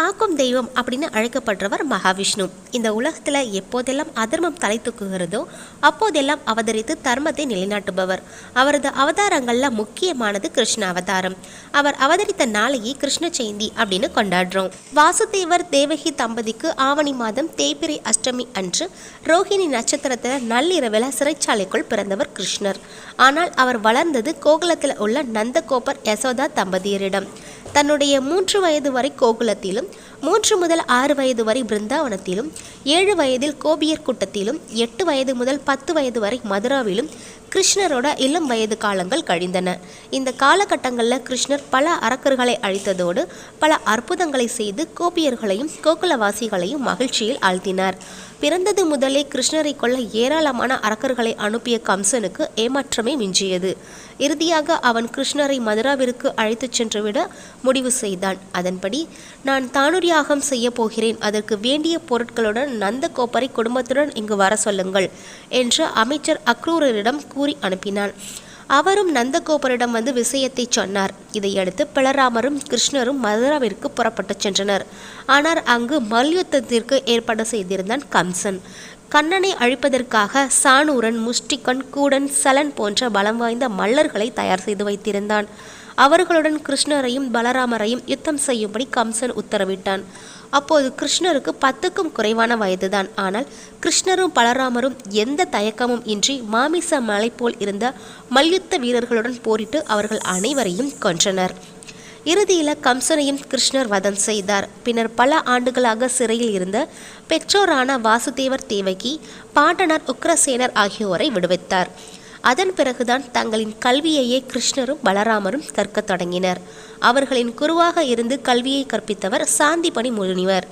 காக்கும் தெய்வம் அப்படின்னு அழைக்கப்படுறவர் மகாவிஷ்ணு. இந்த உலகத்தில் எப்போதெல்லாம் அதர்மம் தலை தூக்குகிறதோ அப்போதெல்லாம் அவதரித்து தர்மத்தை நிலைநாட்டுபவர். அவரது அவதாரங்களில் முக்கியமானது கிருஷ்ண அவதாரம். அவர் அவதரித்த நாளையே கிருஷ்ண ஜெயந்தி அப்படின்னு கொண்டாடுறோம். வாசுதேவர் தேவகி தம்பதிக்கு ஆவணி மாதம் தேய்பிரை அஷ்டமி அன்று ரோஹிணி நட்சத்திரத்தில் நள்ளிரவில் சிறைச்சாலைக்குள் பிறந்தவர் கிருஷ்ணர். ஆனால் அவர் வளர்ந்தது கோகுலத்தில் உள்ள நந்தகோபர் யசோதா தம்பதியரிடம். தன்னுடைய மூன்று வயது வரை கோகுலத்திலும் மூன்று முதல் ஆறு வயது வரை பிருந்தாவனத்திலும் ஏழு வயதில் கோபியர் கூட்டத்திலும் எட்டு வயது முதல் பத்து வயது வரை மதுராவிலும் கிருஷ்ணரோட இளம் வயது காலங்கள் கழிந்தன. இந்த காலகட்டங்களில் கிருஷ்ணர் பல அரக்கர்களை அழித்ததோடு பல அற்புதங்களை செய்து கோபியர்களையும் கோகுலவாசிகளையும் மகிழ்ச்சியில் ஆழ்த்தினார். பிறந்தது முதலே கிருஷ்ணரை கொல்ல ஏராளமான அரக்கர்களை அனுப்பிய கம்சனுக்கு ஏமாற்றமே மிஞ்சியது. இறுதியாக அவன் கிருஷ்ணரை மதுராவிற்கு அழைத்துச் சென்றுவிட முடிவு செய்தான். அதன்படி நான் தானுரியாகம் செய்ய போகிறேன். அதற்கு வேண்டிய பொருட்களுடன் நந்தகோப்பரை குடும்பத்துடன் இங்கு வர சொல்லுங்கள் என்று அமைச்சர் அக்ரூரரிடம் கூறி அனுப்பினான். அவரும் நந்தகோபரிடம் வந்து விஷயத்தை சொன்னார். இதையடுத்து பலராமரும் கிருஷ்ணரும் மதுராவிற்கு புறப்பட்டுச் சென்றனர். ஆனால் அங்கு மல்யுத்தத்திற்கு ஏற்பாடு செய்திருந்தான் கம்சன். கண்ணனை அழிப்பதற்காக சாணூரன் முஷ்டிகன் கூடன் சலன் போன்ற பலம் வாய்ந்த மல்லர்களை தயார் செய்து வைத்திருந்தான். அவர்களுடன் கிருஷ்ணரையும் பலராமரையும் யுத்தம் செய்யும்படி கம்சன் உத்தரவிட்டான். அப்போது கிருஷ்ணருக்கு பத்துக்கும் குறைவான வயதுதான். ஆனால் கிருஷ்ணரும் பலராமரும் எந்த தயக்கமும் இன்றி மாமிச மலை போல் இருந்த மல்யுத்த வீரர்களுடன் போரிட்டு அவர்கள் அனைவரையும் கொன்றனர். இறுதியில் கம்சனையும் கிருஷ்ணர் வதம் செய்தார். பின்னர் பல ஆண்டுகளாக சிறையில் இருந்த பெற்றோரான வாசுதேவர் தேவகி பாட்டனார் உக்ரசேனர் ஆகியோரை விடுவித்தார். அதன் பிறகுதான் தங்களின் கல்வியையே கிருஷ்ணரும் பலராமரும் கற்கத் தொடங்கினர். அவர்களின் குருவாக இருந்து கல்வியை கற்பித்தவர் சாந்திபணி முனிவர்.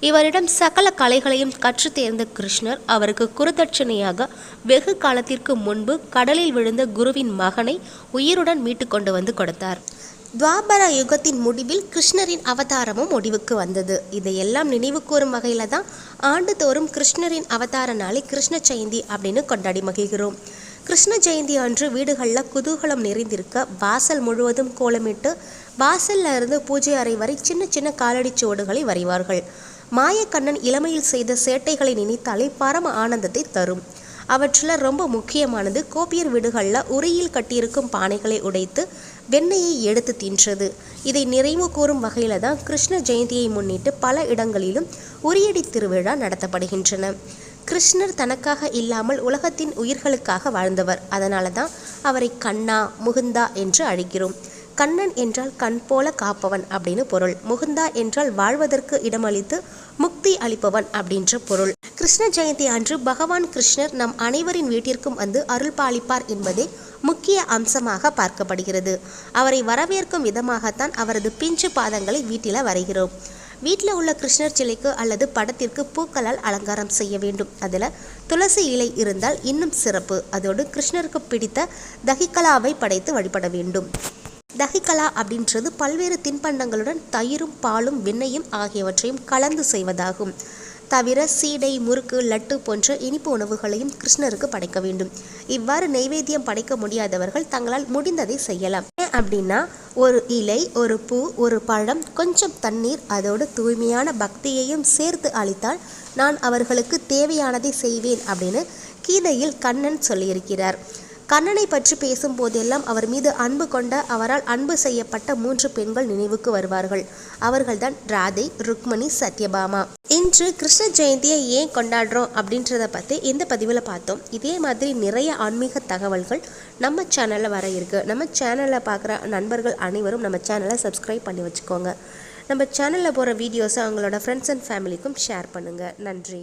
இவரிடம் சகல கலைகளையும் கற்று தேர்ந்த கிருஷ்ணர் அவருக்கு குருதட்சணையாக வெகு காலத்திற்கு முன்பு கடலில் விழுந்த குருவின் மகனை உயிருடன் மீட்டு கொண்டு வந்து கொடுத்தார். துவாபர யுகத்தின் முடிவில் கிருஷ்ணரின் அவதாரமும் முடிவுக்கு வந்தது. இதையெல்லாம் நினைவு கூறும் வகையில் தான் ஆண்டுதோறும் கிருஷ்ணரின் அவதார நாளை கிருஷ்ண ஜெயந்தி அப்படின்னு கொண்டாடி மகிழ்கிறோம். கிருஷ்ண ஜெயந்தி அன்று வீடுகளில் குதூகலம் நிறைந்திருக்க வாசல் முழுவதும் கோலமிட்டு வாசல்ல இருந்து பூஜை அறை வரை சின்ன சின்ன காலடி சுவடுகளை வரைவார்கள். மாயக்கண்ணன் இளமையில் செய்த சேட்டைகளை நினைத்தாலே பரம ஆனந்தத்தை தரும். அவற்றில் ரொம்ப முக்கியமானது கோபியர் வீடுகளில் உரியில் கட்டியிருக்கும் பானைகளை உடைத்து வெண்ணெயை எடுத்து தின்றது. இதை நிறைவு கூறும் வகையில் தான் கிருஷ்ண ஜெயந்தியை முன்னிட்டு பல இடங்களிலும் உரியடி திருவிழா நடத்தப்படுகின்றன. கிருஷ்ணர் தனக்காக இல்லாமல் உலகத்தின் உயிர்களுக்காக வாழ்ந்தவர். அதனால தான் அவரை கண்ணா முகுந்தா என்று அழைக்கிறோம். கண்ணன் என்றால் கண் போல காப்பவன் அப்படின்னு பொருள். முகுந்தா என்றால் வாழ்வதற்கு இடமளித்து முக்தி அளிப்பவன் அப்படின்ற பொருள். கிருஷ்ண ஜெயந்தி அன்று பகவான் கிருஷ்ணர் நம் அனைவரின் வீட்டிற்கும் வந்து அருள் பாலிப்பார் என்பதே முக்கிய அம்சமாக பார்க்கப்படுகிறது. அவரை வரவேற்கும் விதமாகத்தான் அவரது பிஞ்சு பாதங்களை வீட்டில வரைகிறோம். வீட்டில் உள்ள கிருஷ்ணர் சிலைக்கு அல்லது படத்திற்கு பூக்களால் அலங்காரம் செய்ய வேண்டும். அதில் துளசி இலை இருந்தால் இன்னும் சிறப்பு. அதோடு கிருஷ்ணருக்கு பிடித்த தகிகலாவை படைத்து வழிபட வேண்டும். தகிகலா அப்படின்றது பல்வேறு தின்பண்டங்களுடன் தயிரும் பாலும் வெண்ணையும் ஆகியவற்றையும் கலந்து செய்வதாகும். தவிர சீடை முறுக்கு லட்டு போன்ற இனிப்பு உணவுகளையும் கிருஷ்ணருக்கு படைக்க வேண்டும். இவ்வாறு நைவேத்தியம் படைக்க முடியாதவர்கள் தங்களால் முடிந்ததை செய்யலாம். ஏன் அப்படின்னா ஒரு இலை ஒரு பூ ஒரு பழம் கொஞ்சம் தண்ணீர் அதோடு தூய்மையான பக்தியையும் சேர்த்து அளித்தால் நான் அவர்களுக்கு தேவையானதை செய்வேன் அப்படின்னு கீதையில் கண்ணன் சொல்லியிருக்கிறார். கண்ணனை பற்றி பேசும் போதெல்லாம் அவர் மீது அன்பு கொண்ட அவரால் அன்பு செய்யப்பட்ட மூன்று பெண்கள் நினைவுக்கு வருவார்கள். அவர்கள்தான் ராதை ருக்மணி சத்யபாமா. இன்று கிருஷ்ண ஜெயந்தியை ஏன் கொண்டாடுறோம் அப்படின்றத பற்றி இந்த பதிவில் பார்த்தோம். இதே மாதிரி நிறைய ஆன்மீக தகவல்கள் நம்ம சேனலில் வர இருக்கு. நம்ம சேனலில் பார்க்குற நண்பர்கள் அனைவரும் நம்ம சேனலை சப்ஸ்கிரைப் பண்ணி வச்சுக்கோங்க. நம்ம சேனலில் போகிற வீடியோஸை அவங்களோட ஃப்ரெண்ட்ஸ் அண்ட் ஃபேமிலிக்கும் ஷேர் பண்ணுங்கள் நன்றி.